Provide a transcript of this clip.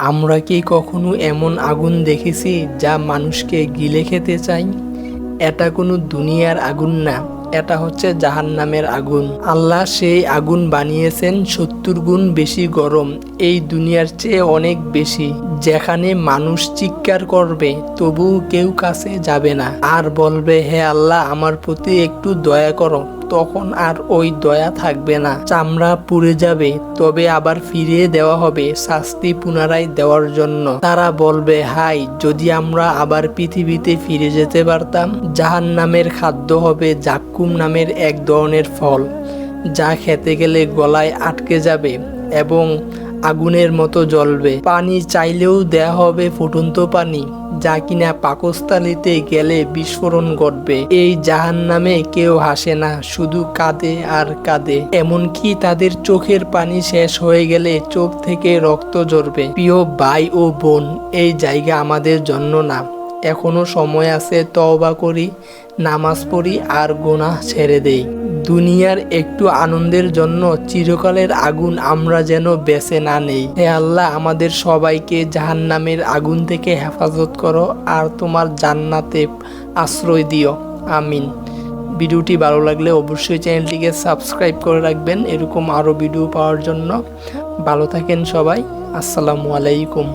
আমরা কি কখনো এমন আগুন দেখেছি যা মানুষকে গিলে খেতে চাই এটা কোনো দুনিয়ার আগুন না, এটা হচ্ছে জাহান নামের আগুন। আল্লাহ সেই আগুন বানিয়েছেন সত্তর গুণ বেশি গরম, এই দুনিয়ার চেয়ে অনেক বেশি। যেখানে মানুষ চিৎকার করবে, তবুও কেউ কাছে যাবে না। আর বলবে, হে আল্লাহ, আমার প্রতি একটু দয়া করো। তখন আর ওই দয়া থাকবে না। চামড়া পুড়ে যাবে, তবে আবার ফিরিয়ে দেওয়া হবে শাস্তি পুনরায় দেওয়ার জন্য। তারা বলবে, হাই, যদি আমরা আবার পৃথিবীতে ফিরে যেতে পারতাম জাহান নামের খাদ্য হবে জাক্কুম নামের এক ধরনের ফল, যা খেতে গেলে গলায় আটকে যাবে এবং আগুনের মতো জ্বলবে। পানি চাইলেও দেয়া হবে ফুটন্ত পানি, যা কিনা পাকস্থলিতে গেলে বিস্ফোরণ ঘটবে। এই জাহান নামে কেউ হাসে না, শুধু কাঁদে আর কাঁদে। এমনকি তাদের চোখের পানি শেষ হয়ে গেলে চোখ থেকে রক্ত ঝরবে। প্রিয় ভাই ও বোন, এই জায়গা আমাদের জন্য না। এখনও সময় আছে তওবা করি, নামাজ পড়ি আর গোনা ছেড়ে দেই। দুনিয়ার একটু আনন্দের জন্য চিরকালের আগুন আমরা যেন বেছে না নেই। হে আল্লাহ, আমাদের সবাইকে জাহান্নামের আগুন থেকে হেফাজত করো আর তোমার জান্নাতে আশ্রয় দিও। আমিন। ভিডিওটি ভালো লাগলে অবশ্যই চ্যানেলটিকে সাবস্ক্রাইব করে রাখবেন। এরকম আরও ভিডিও পাওয়ার জন্য। ভালো থাকেন সবাই। আসসালামু আলাইকুম।